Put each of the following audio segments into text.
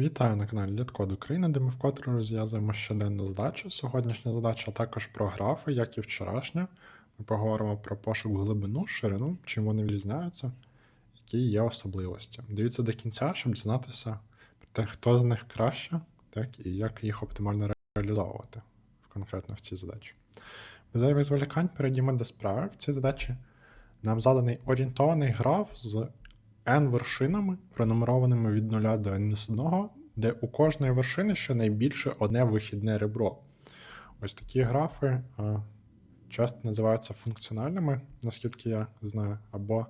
Вітаю на каналі Літкод України, де ми вкотре розв'язуємо щоденну задачу. Сьогоднішня задача також про графи, як і вчорашня. Ми поговоримо про пошук глибину, ширину, чим вони відрізняються, які є особливості. Дивіться до кінця, щоб дізнатися про те, хто з них краще, так, і як їх оптимально реалізовувати конкретно в цій задачі. Без зайвих зволікань перейдімо до справи. В цій задачі нам заданий орієнтований граф з n вершинами, пронумерованими від 0 до n-1, де у кожної вершини щонайбільше одне вихідне ребро. Ось такі графи е, часто називаються функціональними, наскільки я знаю, або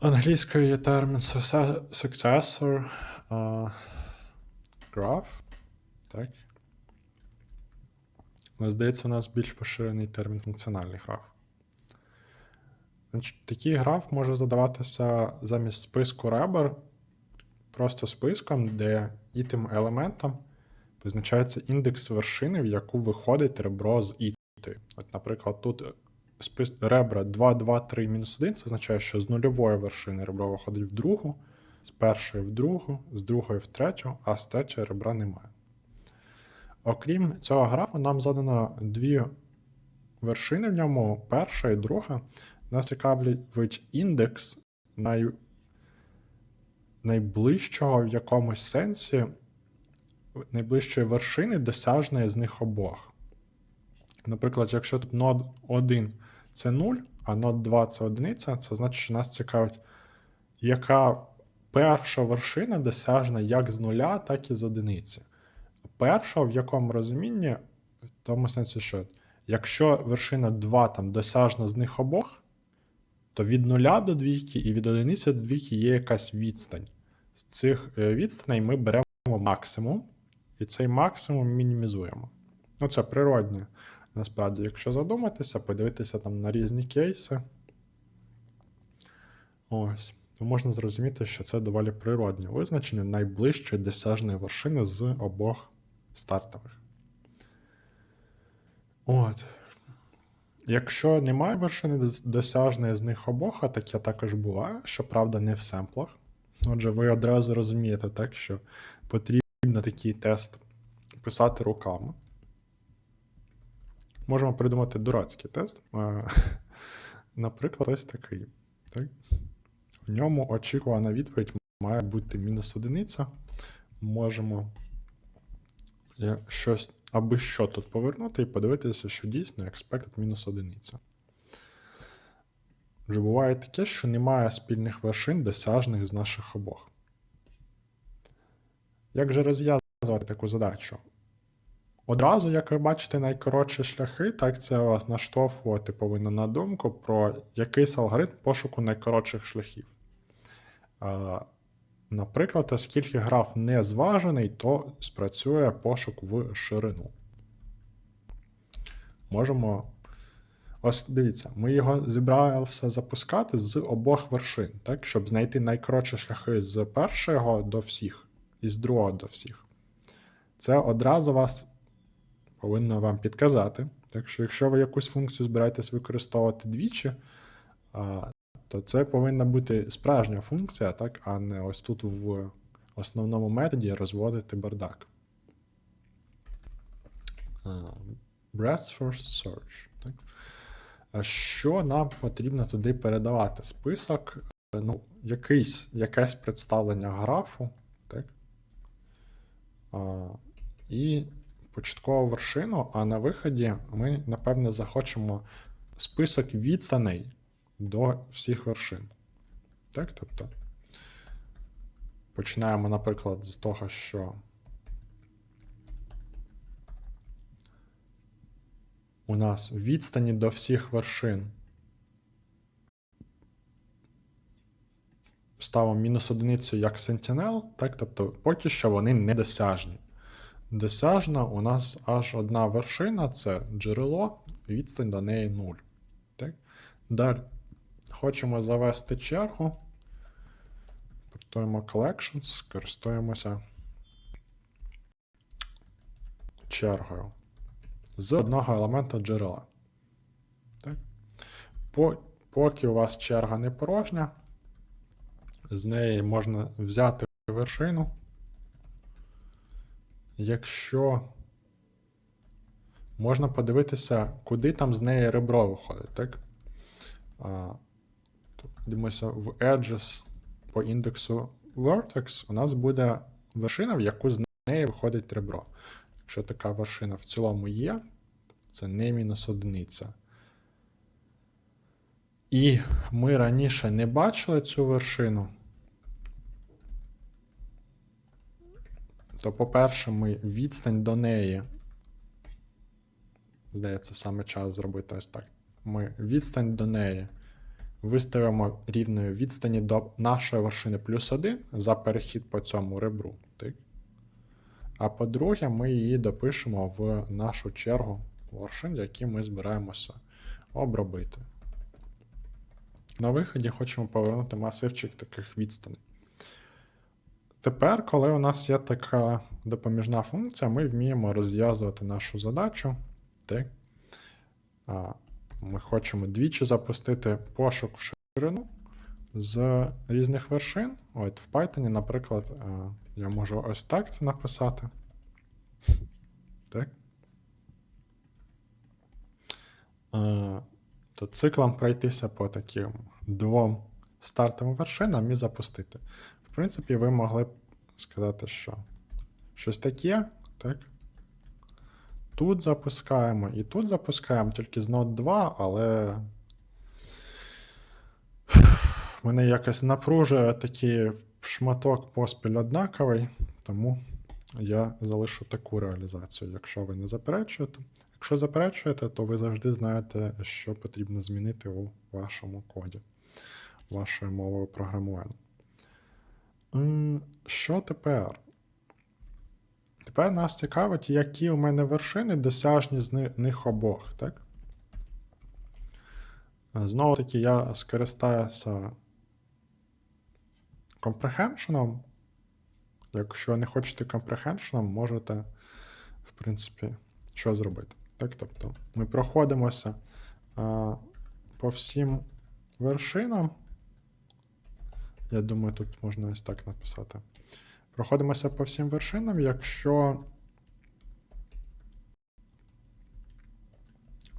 англійською є термін succe- successor е, graph. Так. Здається, у нас більш поширений термін функціональний граф. Такий граф може задаватися замість списку ребер просто списком, де і тим елементом позначається індекс вершини, в яку виходить ребро з ітою. От, наприклад, тут спис... ребра 2, 2, 3, мінус 1, це означає, що з нульової вершини ребро виходить в другу, з першої в другу, з другої в третю, а з третьої ребра немає. Окрім цього графу, нам задано дві вершини в ньому, перша і друга. Нас цікавить індекс най... найближчого в якомусь сенсі, найближчої вершини, досяжної з них обох. Наприклад, якщо тут нод 1 це 0, а нод 2 це одиниця, це значить, що нас цікавить, яка перша вершина досяжна як з нуля, так і з одиниці. Перша, в якому розумінні, в тому сенсі, що якщо вершина 2 там досяжна з них обох, то від 0 до двійки і від одиниці до двійки є якась відстань. З цих е, відстаней ми беремо максимум, і цей максимум мінімізуємо. Ну, це природне. Насправді, якщо задуматися, подивитися там на різні кейси. Ось, то можна зрозуміти, що це доволі природне визначення найближчої досяжної вершини з обох стартових. От. Якщо немає вершини дос- досяжної з них обох, а таке також буває, щоправда, не в семплах. Отже, ви одразу розумієте, так, що потрібно такий тест писати руками. Можемо придумати дурацький тест. Наприклад, ось такий. Так? В ньому очікувана відповідь має бути мінус одиниця. Можемо щось аби що тут повернути і подивитися, що дійсно expected мінус одиниця. Вже буває таке, що немає спільних вершин, досяжних з наших обох. Як же розв'язувати таку задачу? Одразу, як ви бачите, найкоротші шляхи, так це вас наштовхувати повинно на думку про якийсь алгоритм пошуку найкоротших шляхів. Наприклад, оскільки граф не зважений, то спрацює пошук в ширину. Можемо. Ось дивіться, ми його зібралися запускати з обох вершин, так, щоб знайти найкоротші шляхи з першого до всіх і з другого до всіх. Це одразу вас повинно вам підказати. Так що, якщо ви якусь функцію збираєтесь використовувати двічі, то це повинна бути справжня функція, так, а не ось тут в основному методі розводити бардак. А, Breadth first search. Так. Що нам потрібно туди передавати? Список, ну, якийсь, якесь представлення графу, так? А, і початкову вершину, а на виході ми, напевне, захочемо список відстаней до всіх вершин. Так, тобто починаємо, наприклад, з того, що у нас відстані до всіх вершин ставимо мінус одиницю як Sentinel, так, тобто поки що вони недосяжні. Досяжна у нас аж одна вершина це джерело, відстань до неї 0. Так? Далі хочемо завести чергу. Портуємо Collections, скористуємося чергою з одного елемента джерела. Так? Поки у вас черга не порожня, з неї можна взяти вершину. Якщо можна подивитися, куди там з неї ребро виходить, так? Дивимося в Edges по індексу Vertex, у нас буде вершина, в яку з неї виходить ребро. Якщо така вершина в цілому є, це не мінус одиниця. І ми раніше не бачили цю вершину. То, по-перше, ми відстань до неї. Здається, саме час зробити ось так. Ми відстань до неї виставимо рівною відстані до нашої вершини плюс 1 за перехід по цьому ребру. Так? А по-друге, ми її допишемо в нашу чергу вершин, які ми збираємося обробити. На виході хочемо повернути масивчик таких відстаней. Тепер, коли у нас є така допоміжна функція, ми вміємо розв'язувати нашу задачу. Так? Ми хочемо двічі запустити пошук в ширину з різних вершин. От В Python, наприклад, я можу ось так це написати. Так. То циклом пройтися по таким двом стартовим вершинам і запустити. В принципі, ви могли б сказати, що щось таке, так? Тут запускаємо і тут запускаємо тільки з Node 2, але мене якось напружує такий шматок поспіль однаковий, тому я залишу таку реалізацію, якщо ви не заперечуєте. Якщо заперечуєте, то ви завжди знаєте, що потрібно змінити у вашому коді, вашою мовою програмування. Що тепер? Тепер нас цікавить, які у мене вершини досяжні з них обох, так? Е, Знову таки, я скористаюся comprehension. Якщо не хочете comprehension, можете, в принципі, що зробити. Так? Тобто, ми проходимося а, по всім вершинам. Я думаю, тут можна ось так написати. Проходимося по всім вершинам, якщо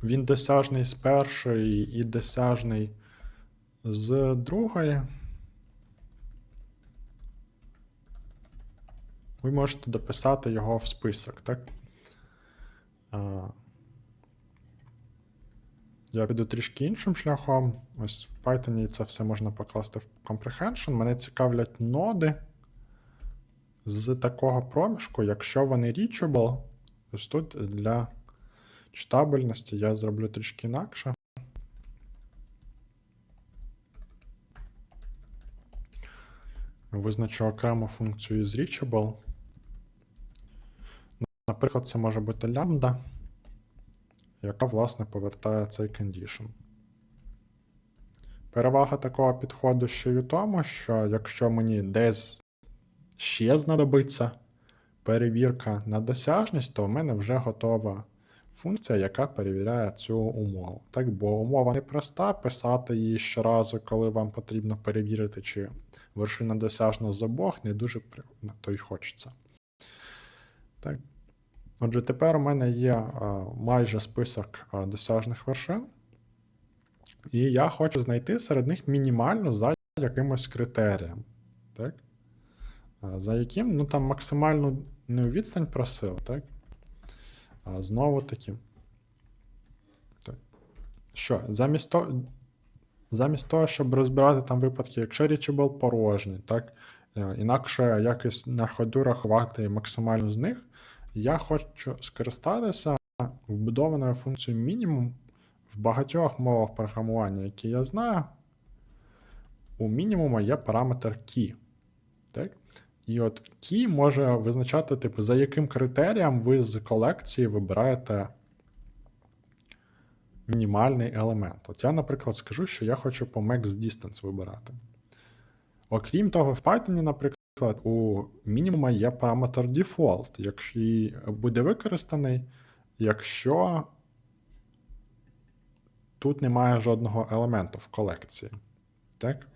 він досяжний з першої і досяжний з другої, ви можете дописати його в список, так? Я піду трішки іншим шляхом. Ось в Python це все можна покласти в comprehension. Мене цікавлять ноди з такого проміжку, якщо вони reachable, ось тут для читабельності я зроблю трішки інакше. Визначу окрему функцію з reachable. Наприклад, це може бути лямбда, яка, власне, повертає цей condition. Перевага такого підходу ще й у тому, що якщо мені десь ще знадобиться перевірка на досяжність, то в мене вже готова функція, яка перевіряє цю умову. Так, бо умова не проста, писати її щоразу, коли вам потрібно перевірити, чи вершина досяжна з обох, не дуже то й хочеться. Так. Отже, тепер у мене є а, майже список а, досяжних вершин. І я хочу знайти серед них мінімальну за якимось критерієм. Так? За яким ну, там максимальну не відстань просив, так? А знову таки. Так. Що, замість того, замість того, щоб розбирати там випадки, якщо reachable порожній, так? е, Інакше якось на ходу рахувати максимальну з них, я хочу скористатися вбудованою функцією мінімум в багатьох мовах програмування, які я знаю. У мінімуму є параметр key. І от key може визначати, типу, за яким критерієм ви з колекції вибираєте мінімальний елемент. От я, наприклад, скажу, що я хочу по max distance вибирати. Окрім того, в Python, наприклад, у мінімума є параметр default, який буде використаний, якщо тут немає жодного елементу в колекції. Так?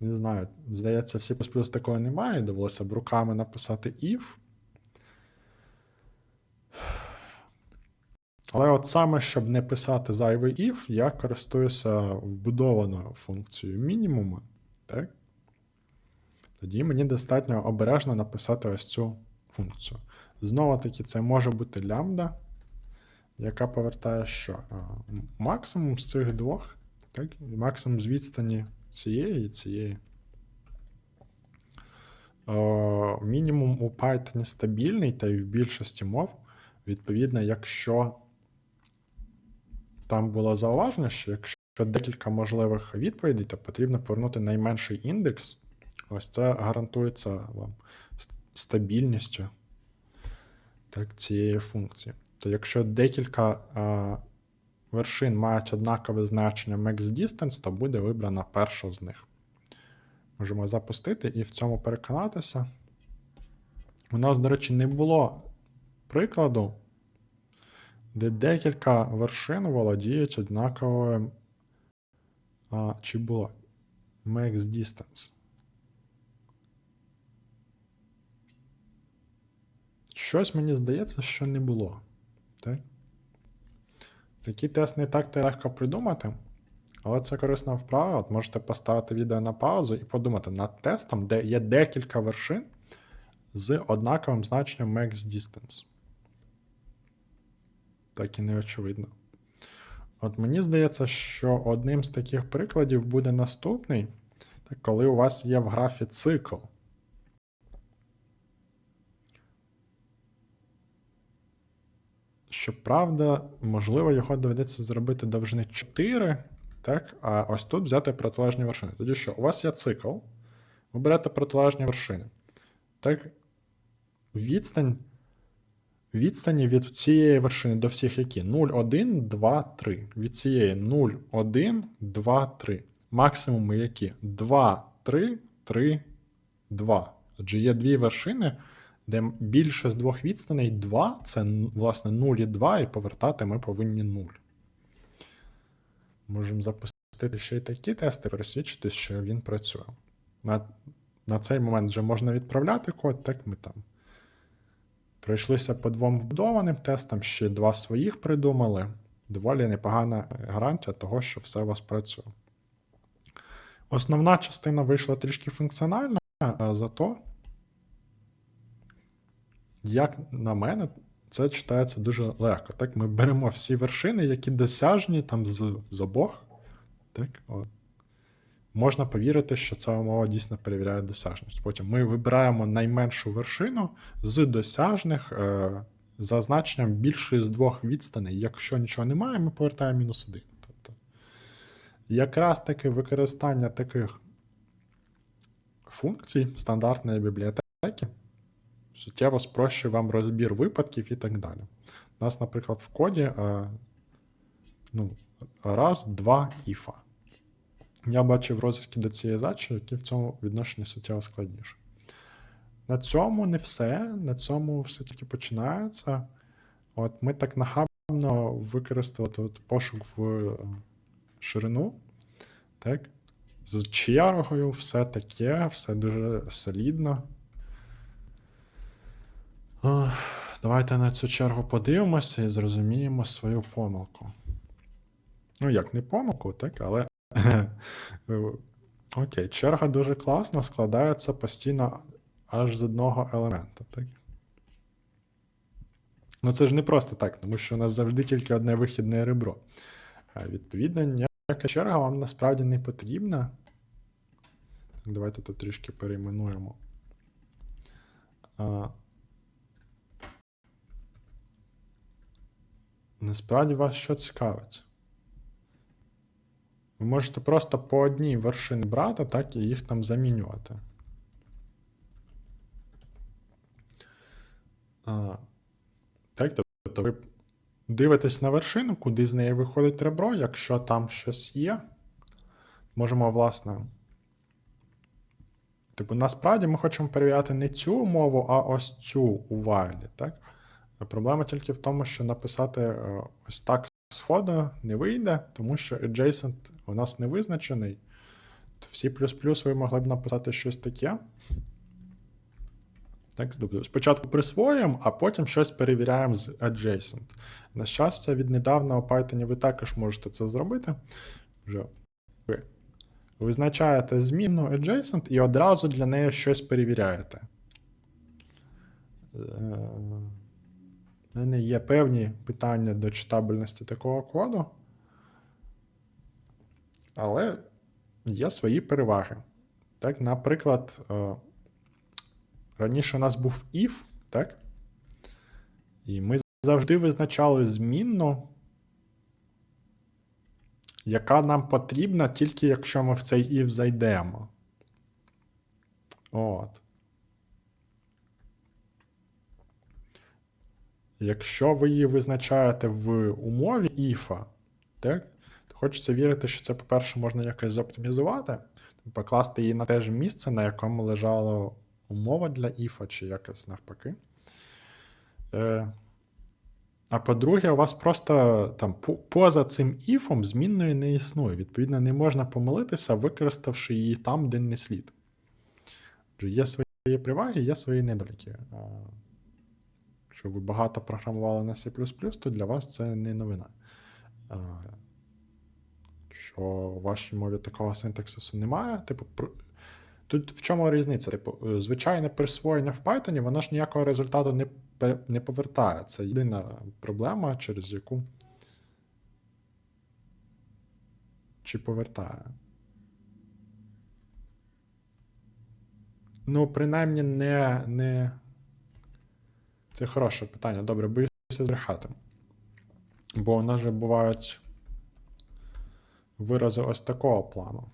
Не знаю, здається, в C++ такого немає, довелося б руками написати if. Але от саме, щоб не писати зайвий if, я користуюся вбудованою функцією мінімуму. Так? Тоді мені достатньо обережно написати ось цю функцію. Знову таки, це може бути лямбда, яка повертає що? Максимум з цих двох, так? максимум з відстані цієї і цієї. О, мінімум у Python стабільний, та й в більшості мов. Відповідно, якщо там було зауваження, що якщо декілька можливих відповідей, то потрібно повернути найменший індекс. Ось це гарантується вам стабільністю так, цієї функції. То якщо декілька а, вершин мають однакове значення max distance, то буде вибрана перша з них. Можемо запустити і в цьому переконатися. У нас, до речі, не було прикладу, де декілька вершин володіють однаковим. А, чи було? Max distance. Щось мені здається, що не було. Так? Такий тест не так то легко придумати, але це корисна вправа. От можете поставити відео на паузу і подумати над тестом, де є декілька вершин з однаковим значенням max distance. Так і не очевидно. От мені здається, що одним з таких прикладів буде наступний, коли у вас є в графі цикл. Щоправда, можливо, його доведеться зробити довжини 4, так, а ось тут взяти протилежні вершини. Тоді що, у вас є цикл, ви берете протилежні вершини. Так, відстань, відстані від цієї вершини до всіх які? 0, 1, 2, 3. Від цієї 0, 1, 2, 3. Максимуми які? 2, 3, 3, 2. Отже, є дві вершини, де більше з двох відстаней 2, це власне 0 і 2, і повертати ми повинні 0. Можемо запустити ще й такі тести, пересвідчити, що він працює. На, на цей момент вже можна відправляти код, так ми там пройшлися по двом вбудованим тестам, ще два своїх придумали. Доволі непогана гарантія того, що все у вас працює. Основна частина вийшла трішки функціональна, зато як на мене, це читається дуже легко. Так, ми беремо всі вершини, які досяжні там з, з обох. Так, от. Можна повірити, що ця умова дійсно перевіряє досяжність. Потім ми вибираємо найменшу вершину з досяжних е, за значенням більшої з двох відстаней. Якщо нічого немає, ми повертаємо мінус один. Тобто, якраз таки використання таких функцій стандартної бібліотеки суттєво спрощує вам розбір випадків і так далі. У нас, наприклад, в коді е, ну, раз, два іфа. Я бачив розвитки до цієї задачі, які в цьому відношенні суттєво складніше. На цьому не все. На цьому все тільки починається. От ми так нахабно використали тут пошук в е, ширину. Так? З чергою, все таке, все дуже солідно. Ох, Давайте на цю чергу подивимося і зрозуміємо свою помилку. Ну, як не помилку, так, але. Окей, черга дуже класна, складається постійно аж з одного елемента, так? Ну, це ж не просто так, тому що у нас завжди тільки одне вихідне ребро. А, Відповідно, ніяка черга вам насправді не потрібна. Так, давайте тут трішки перейменуємо. Насправді вас що цікавить? Ви можете просто по одній вершині брати, так, і їх там замінювати. А, так, тобто ви дивитесь на вершину, куди з неї виходить ребро, якщо там щось є. Можемо, власне. Типу, насправді ми хочемо перевіряти не цю умову, а ось цю у while, так? Проблема тільки в тому, що написати е, ось так сходу не вийде, тому що adjacent у нас не визначений. В C ви могли б написати щось таке. Так, спочатку присвоюємо, а потім щось перевіряємо з adjacent. На щастя, від недавнього Python ви також можете це зробити. Вже ви визначаєте змінну adjacent і одразу для неї щось перевіряєте. У мене є певні питання до читабельності такого коду. Але є свої переваги. Так, наприклад, е, раніше у нас був if, так? І ми завжди визначали змінну, яка нам потрібна тільки якщо ми в цей if зайдемо. От. Якщо ви її визначаєте в умові if, так, то хочеться вірити, що це, по-перше, можна якось зоптимізувати, покласти її на те ж місце, на якому лежала умова для if, чи якось навпаки. Е, а по-друге, у вас просто там поза цим іфом змінної не існує. Відповідно, не можна помилитися, використавши її там, де не слід. Є свої переваги, є свої недоліки. Якщо ви багато програмували на C, то для вас це не новина. Що в вашій мові такого синтаксису немає. Типу, тут в чому різниця? Типу, е, звичайне присвоєння в Python, воно ж ніякого результату не не повертає. Це єдина проблема, через яку. Чи повертає? Ну, принаймні, не. не... Це хороше питання. Добре, боюся збрехати. Бо у нас же бувають вирази ось такого плану.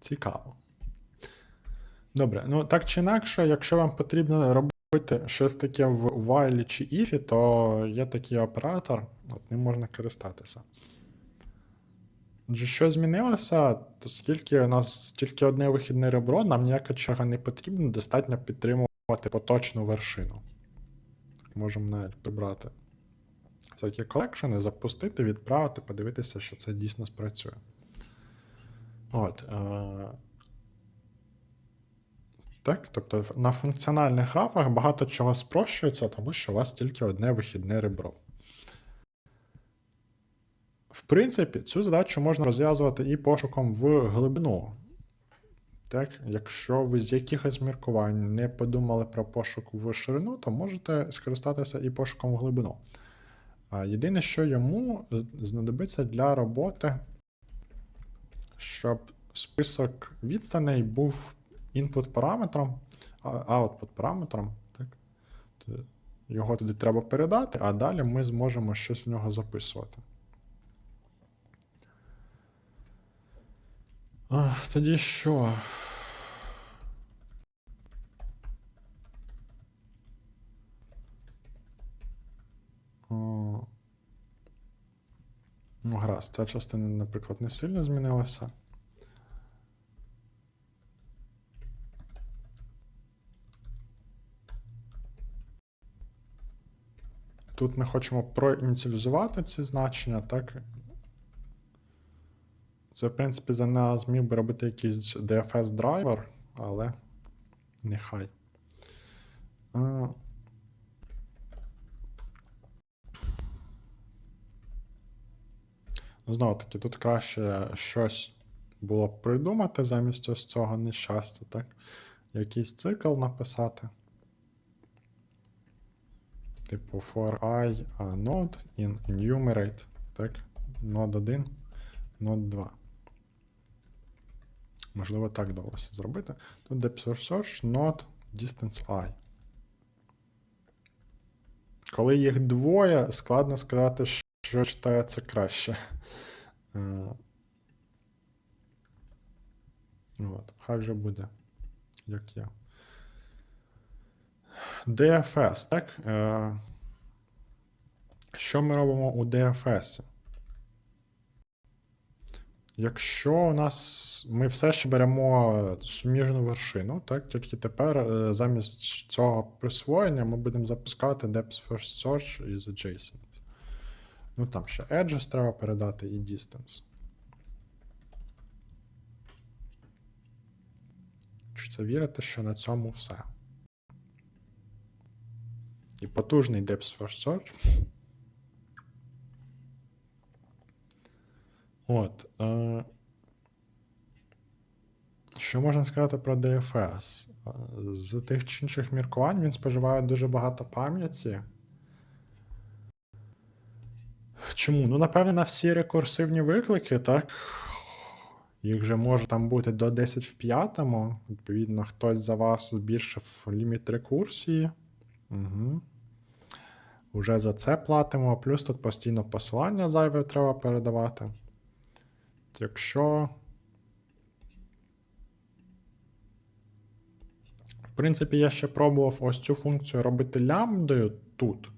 Цікаво. Добре, ну так чи інакше, якщо вам потрібно робити щось таке в while чи if, то є такий оператор, от ним можна користатися. Отже, що змінилося, оскільки у нас тільки одне вихідне ребро, нам ніяка черга не потрібна, достатньо підтримувати поточну вершину. Можемо навіть прибрати всякі колекшени, запустити, відправити, подивитися, що це дійсно спрацює. От. Е... Так, тобто на функціональних графах багато чого спрощується, тому що у вас тільки одне вихідне ребро. В принципі, цю задачу можна розв'язувати і пошуком в глибину. Так, Якщо ви з якихось міркувань не подумали про пошук в ширину, то можете скористатися і пошуком в глибину. Єдине, що йому знадобиться для роботи, щоб список відстаней був інпут параметром, output параметром. Так? Його туди треба передати, а далі ми зможемо щось в нього записувати. Тоді що? Ну, гаразд, ця частина, наприклад, не сильно змінилася. Тут ми хочемо проініціалізувати ці значення, так? Це, в принципі, за нас міг би робити якийсь DFS драйвер, але нехай. Ну, знову таки, тут краще щось було б придумати замість ось цього нещастя, так? Якийсь цикл написати. Типу for i node in enumerate. Так, node 1, node 2. Можливо, так вдалося зробити. Тут depth search node distance i. Коли їх двоє, складно сказати, що читається краще. Е, от, Хай вже буде, як є. DFS, так? Е, що ми робимо у DFS? якщо у нас ми все ще беремо суміжну вершину, так, тільки тепер е, замість цього присвоєння ми будемо запускати depth first search із adjacent. Ну там ще edges треба передати і distance. Чи це вірите, що на цьому все? І потужний depth first search. От. Е, що можна сказати про DFS? Е, З тих чи інших міркувань він споживає дуже багато пам'яті. Чому? Ну, напевне, на всі рекурсивні виклики, так. Їх же може там бути до 10 в п'ятому. Відповідно, хтось за вас збільшив ліміт рекурсії. Угу. Уже за це платимо, плюс тут постійно посилання зайве треба передавати. Якщо. В принципі, я ще пробував ось цю функцію робити лямбдою тут,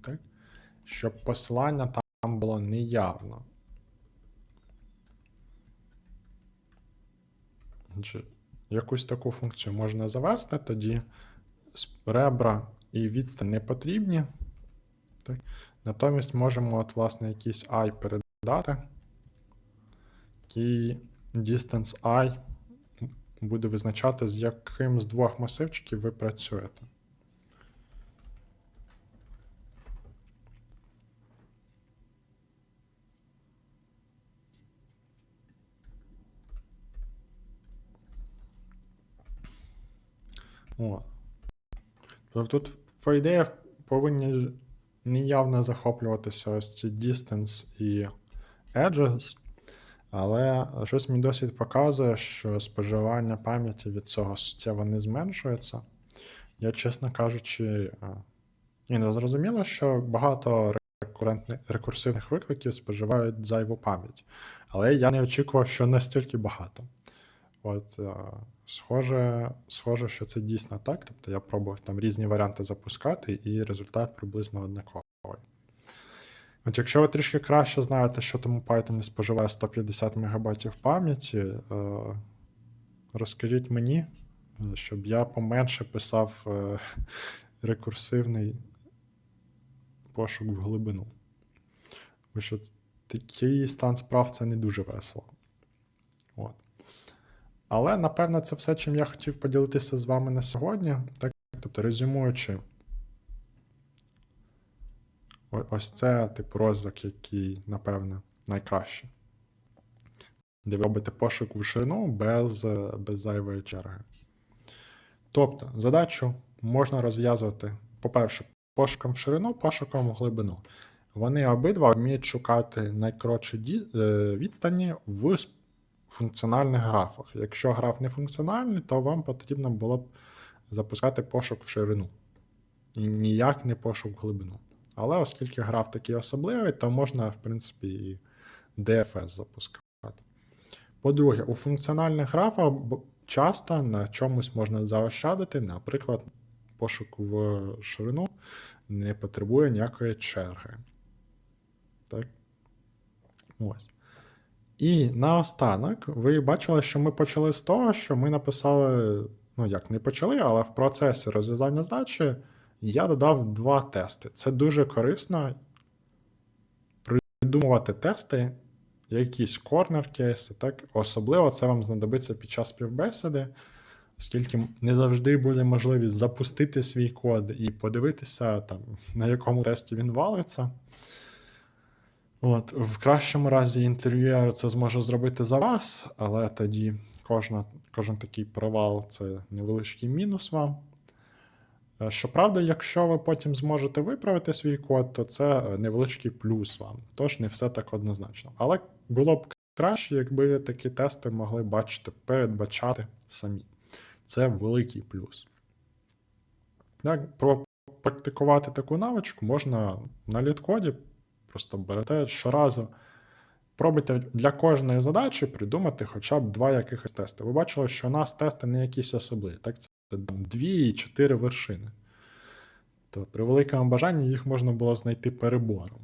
так? щоб посилання там було неявно. Якусь таку функцію можна завести, тоді с- ребра і відстань не потрібні. Так? Натомість можемо, от, власне, якийсь і передати який distance i буде визначати, з яким з двох масивчиків ви працюєте. О. Тобто Тут, по ідеї, повинні неявно захоплюватися ось ці distance і edges. Але щось мій досвід показує, що споживання пам'яті від цього суттєво не зменшується. Я, чесно кажучи, е, і не зрозуміло, що багато рекурсивних викликів споживають зайву пам'ять. Але я не очікував, що настільки багато. От, е, схоже, схоже, що це дійсно так. Тобто я пробував там різні варіанти запускати, і результат приблизно однаковий. От якщо ви трішки краще знаєте, що тому Python споживає 150 МБ пам'яті, е, розкажіть мені, щоб я поменше писав е, рекурсивний пошук в глибину. Бо що такий стан справ це не дуже весело. Але, напевно, це все, чим я хотів поділитися з вами на сьогодні. Так, тобто, резюмуючи. Ось це типу розвиток, який, напевне, найкращий. Де ви робите пошук в ширину без, без зайвої черги. Тобто, задачу можна розв'язувати, по-перше, пошуком в ширину, пошуком в глибину. Вони обидва вміють шукати найкоротші е, відстані в функціональних графах. Якщо граф не функціональний, то вам потрібно було б запускати пошук в ширину. І ніяк не пошук в глибину. Але оскільки граф такий особливий, то можна, в принципі, і DFS запускати. По-друге, у функціональних графах часто на чомусь можна заощадити, наприклад, пошук в ширину не потребує ніякої черги. Так? Ось. І наостанок, ви бачили, що ми почали з того, що ми написали, ну як не почали, але в процесі розв'язання задачі я додав два тести. Це дуже корисно придумувати тести, якісь корнер-кейси, так? Особливо це вам знадобиться під час співбесіди, оскільки не завжди буде можливість запустити свій код і подивитися, там, на якому тесті він валиться. От, в кращому разі інтерв'юер це зможе зробити за вас, але тоді кожна, кожен такий провал це невеличкий мінус вам. Е, Щоправда, якщо ви потім зможете виправити свій код, то це е, невеличкий плюс вам. Тож не все так однозначно. Але було б краще, якби такі тести могли бачити, передбачати самі. Це великий плюс. Так, практикувати таку навичку можна на літкоді. Просто берете щоразу. Пробуйте для кожної задачі придумати хоча б два якихось тести. Ви бачили, що у нас тести не якісь особливі. Так, це дві і чотири вершини. То при великому бажанні їх можна було знайти перебором.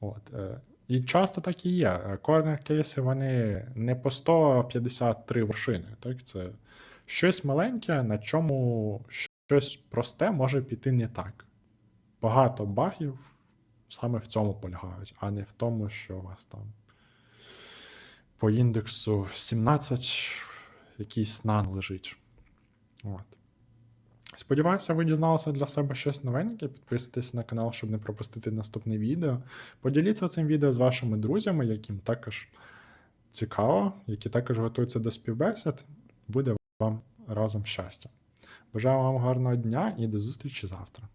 От, е, І часто так і є. Корнер кейси вони не по 153 вершини. Так? Це щось маленьке, на чому щось просте може піти не так. Багато багів саме в цьому полягають, а не в тому, що у вас там по індексу 17 якийсь нан лежить. От. Сподіваюся, ви дізналися для себе щось новеньке. Підписуйтесь на канал, щоб не пропустити наступне відео. Поділіться цим відео з вашими друзями, яким також цікаво, які також готуються до співбесід. Буде вам разом щастя. Бажаю вам гарного дня і до зустрічі завтра.